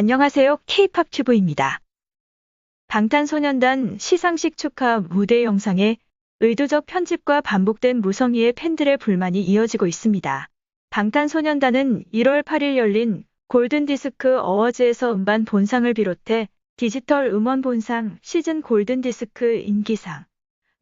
안녕하세요. K-팝 튜브입니다. 방탄소년단 시상식 축하 무대 영상에 의도적 편집과 반복된 무성의의 팬들의 불만이 이어지고 있습니다. 방탄소년단은 1월 8일 열린 골든디스크 어워즈에서 음반 본상을 비롯해 디지털 음원 본상, 시즌 골든디스크 인기상,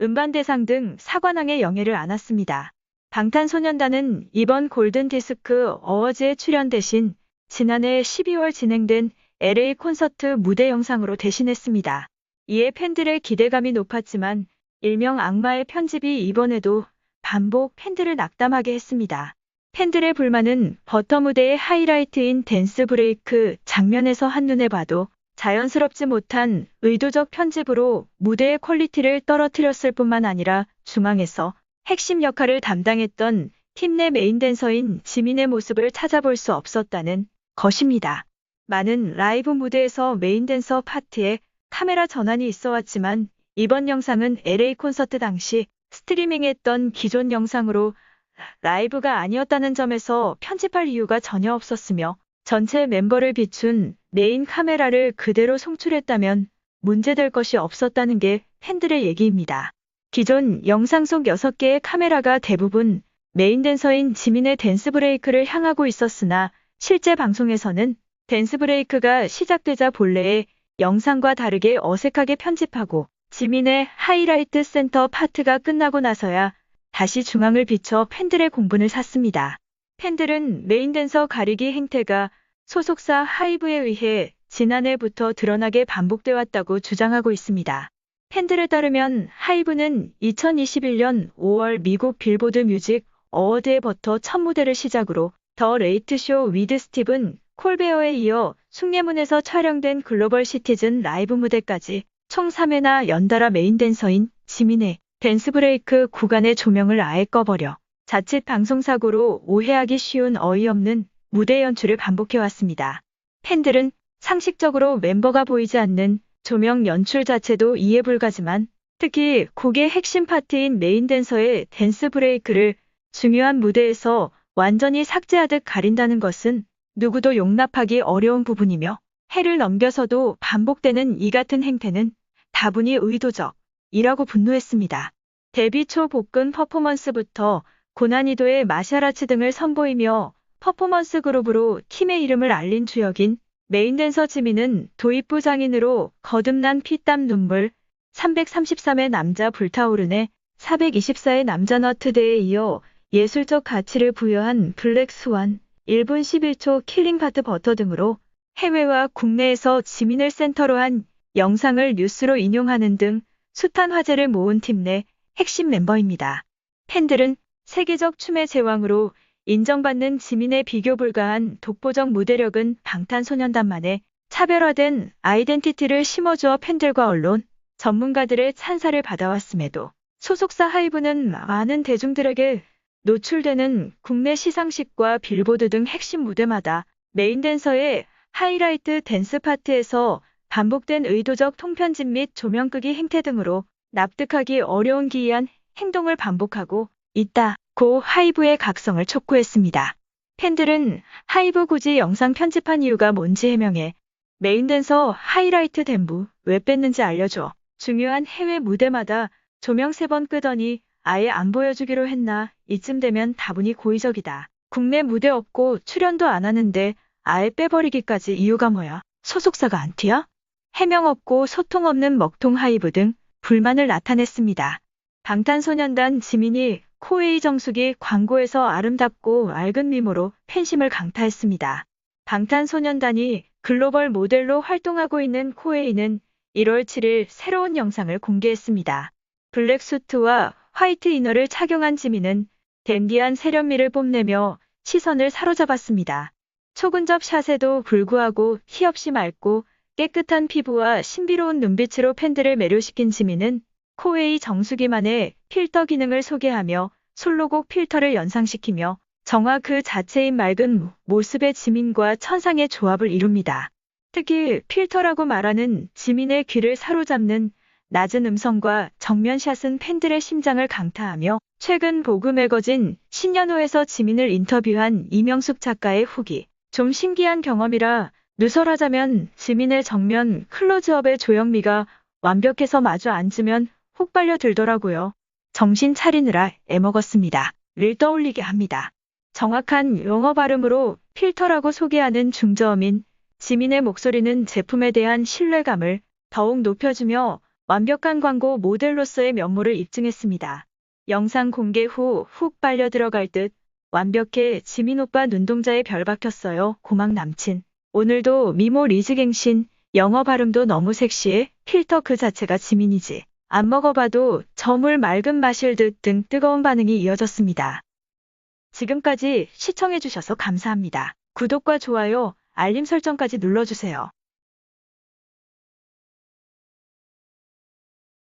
음반 대상 등 사관왕의 영예를 안았습니다. 방탄소년단은 이번 골든디스크 어워즈에 출연 대신 지난해 12월 진행된 LA 콘서트 무대 영상으로 대신했습니다. 이에 팬들의 기대감이 높았지만 일명 악마의 편집이 이번에도 반복 팬들을 낙담하게 했습니다. 팬들의 불만은 버터 무대의 하이라이트인 댄스 브레이크 장면에서 한눈에 봐도 자연스럽지 못한 의도적 편집으로 무대의 퀄리티를 떨어뜨렸을 뿐만 아니라 중앙에서 핵심 역할을 담당했던 팀 내 메인 댄서인 지민의 모습을 찾아볼 수 없었다는 것입니다. 많은 라이브 무대에서 메인 댄서 파트에 카메라 전환이 있어 왔지만 이번 영상은 LA 콘서트 당시 스트리밍했던 기존 영상으로 라이브가 아니었다는 점에서 편집할 이유가 전혀 없었으며 전체 멤버를 비춘 메인 카메라를 그대로 송출했다면 문제될 것이 없었다는 게 팬들의 얘기입니다. 기존 영상 속 6개의 카메라가 대부분 메인 댄서인 지민의 댄스 브레이크를 향하고 있었으나 실제 방송에서는 댄스 브레이크가 시작되자 본래의 영상과 다르게 어색하게 편집하고 지민의 하이라이트 센터 파트가 끝나고 나서야 다시 중앙을 비춰 팬들의 공분을 샀습니다. 팬들은 메인 댄서 가리기 행태가 소속사 하이브에 의해 지난해부터 드러나게 반복돼 왔다고 주장하고 있습니다. 팬들에 따르면 하이브는 2021년 5월 미국 빌보드 뮤직 어워드의 버터 첫 무대를 시작으로 더 레이트 쇼 위드 스티븐 콜베어에 이어 숭례문에서 촬영된 글로벌 시티즌 라이브 무대까지 총 3회나 연달아 메인 댄서인 지민의 댄스 브레이크 구간의 조명을 아예 꺼버려 자칫 방송사고로 오해하기 쉬운 어이없는 무대 연출을 반복해왔습니다. 팬들은 상식적으로 멤버가 보이지 않는 조명 연출 자체도 이해 불가지만 특히 곡의 핵심 파트인 메인 댄서의 댄스 브레이크를 중요한 무대에서 완전히 삭제하듯 가린다는 것은 누구도 용납하기 어려운 부분이며 해를 넘겨서도 반복되는 이 같은 행태는 다분히 의도적 이라고 분노했습니다. 데뷔 초 복근 퍼포먼스부터 고난이도의 마샤라츠 등을 선보이며 퍼포먼스 그룹으로 팀의 이름을 알린 주역인 메인 댄서 지민은 도입부 장인으로 거듭난 피땀 눈물 333의 남자 불타오르네 424의 남자 너트데에 이어 예술적 가치를 부여한 블랙 스완 1분 11초 킬링 파트 버터 등으로 해외와 국내에서 지민을 센터로 한 영상을 뉴스로 인용하는 등 숱한 화제를 모은 팀 내 핵심 멤버입니다. 팬들은 세계적 춤의 제왕으로 인정받는 지민의 비교 불가한 독보적 무대력은 방탄소년단만의 차별화된 아이덴티티를 심어주어 팬들과 언론, 전문가들의 찬사를 받아왔음에도 소속사 하이브는 많은 대중들에게 노출되는 국내 시상식과 빌보드 등 핵심 무대마다 메인 댄서의 하이라이트 댄스 파트에서 반복된 의도적 통편집 및 조명 끄기 행태 등으로 납득하기 어려운 기이한 행동을 반복하고 있다 고 하이브의 각성을 촉구했습니다. 팬들은 하이브 굳이 영상 편집한 이유가 뭔지 해명해 메인 댄서 하이라이트 댄부 왜 뺐는지 알려줘. 중요한 해외 무대마다 조명 세 번 끄더니 아예 안 보여주기로 했나 이쯤 되면 다분히 고의적이다. 국내 무대 없고 출연도 안 하는데 아예 빼버리기까지 이유가 뭐야? 소속사가 안 튀어? 해명 없고 소통 없는 먹통 하이브 등 불만을 나타냈습니다. 방탄소년단 지민이 코웨이 정수기 광고에서 아름답고 맑은 미모로 팬심을 강타했습니다. 방탄소년단이 글로벌 모델로 활동하고 있는 코웨이는 1월 7일 새로운 영상을 공개했습니다. 블랙 수트와 화이트 이너를 착용한 지민은 댄디한 세련미를 뽐내며 시선을 사로잡았습니다. 초근접 샷에도 불구하고 티 없이 맑고 깨끗한 피부와 신비로운 눈빛으로 팬들을 매료시킨 지민은 코웨이 정수기만의 필터 기능을 소개하며 솔로곡 필터를 연상시키며 정화 그 자체인 맑은 모습의 지민과 천상의 조합을 이룹니다. 특히 필터라고 말하는 지민의 귀를 사로잡는 낮은 음성과 정면샷은 팬들의 심장을 강타하며 최근 보그 매거진 신년호에서 지민을 인터뷰한 이명숙 작가의 후기 좀 신기한 경험이라 누설하자면 지민의 정면 클로즈업에 조영미가 완벽해서 마주 앉으면 혹 빨려 들더라고요. 정신 차리느라 애먹었습니다. 를 떠올리게 합니다. 정확한 영어 발음으로 필터라고 소개하는 중저음인 지민의 목소리는 제품에 대한 신뢰감을 더욱 높여주며 완벽한 광고 모델로서의 면모를 입증했습니다. 영상 공개 후 훅 빨려 들어갈 듯 완벽해 지민 오빠 눈동자에 별 박혔어요. 고막 남친. 오늘도 미모 리즈갱신, 영어 발음도 너무 섹시해. 필터 그 자체가 지민이지. 안 먹어봐도 저물 맑은 마실 듯 등 뜨거운 반응이 이어졌습니다. 지금까지 시청해주셔서 감사합니다. 구독과 좋아요, 알림 설정까지 눌러주세요.